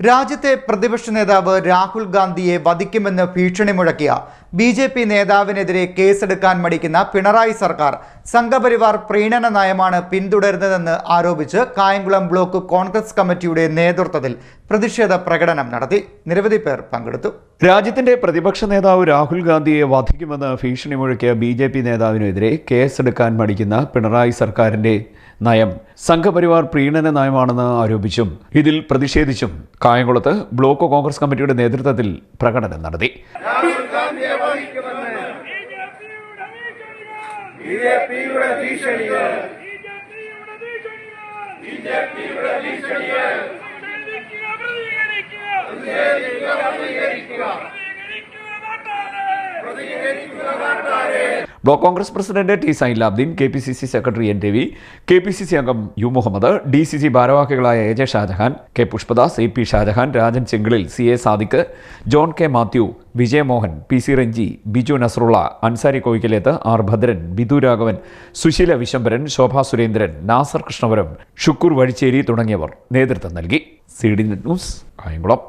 രാജ്യത്തെ പ്രതിപക്ഷ നേതാവ് രാഹുൽ ഗാന്ധിയെ വധിക്കുമെന്ന് ഭീഷണി മുഴക്കിയ ബി ജെ പി നേതാവിനെതിരെ കേസെടുക്കാൻ മടിക്കുന്ന പിണറായി സർക്കാർ സംഘപരിവാർ പ്രീണന നയമാണ് പിന്തുടരുന്നതെന്ന് ആരോപിച്ച് കായംകുളം ബ്ലോക്ക് കോൺഗ്രസ് കമ്മിറ്റിയുടെ നേതൃത്വത്തിൽ പ്രതിഷേധ പ്രകടനം നടത്തി. നിരവധി പേർ പങ്കെടുത്തു. രാജ്യത്തിന്റെ പ്രതിപക്ഷ നേതാവ് രാഹുൽ ഗാന്ധിയെ വധിക്കുമെന്ന് ഭീഷണി മുഴക്കിയ ബി ജെ പി നേതാവിനെതിരെ കേസെടുക്കാൻ മടിക്കുന്ന പിണറായി സർക്കാരിന്റെ നയം സംഘപരിവാർ പ്രീണന നയമാണെന്ന് ആരോപിച്ചും ഇതിൽ പ്രതിഷേധിച്ചും കായംകുളത്ത് ബ്ലോക്ക് കോൺഗ്രസ് കമ്മിറ്റിയുടെ നേതൃത്വത്തിൽ പ്രകടനം നടത്തി. ஜோலிக்கு வந்த பிஜேபியோட தீஷணிகள் பிஜேபியோட தீஷணிகள் பிரதிகரிக்கிறதாட்டாரே பிரதிகரிக்கிறதாட்டாரே block Congress president T Sailabdeen K P C C secretary N Ravi K P C C അംഗം U Muhammad D C C ഭാരവാഹികളായ A J Shajahan K Pushpadas A P Shajahan Rajan ചെങ്കിളിൽ C A Sadiq John K Mathew Vijayamohan P C Ranji Biju Nasarulla Ansari Koyikkaleth R Bhadran Bidu Raghavan Susheela Vishambaran Shobha Surendran Nasar Krishnapuram Shukkoor Vazhicheri തുടങ്ങിയവർ നേതൃത്വം നൽകി. C D news Kayamkulam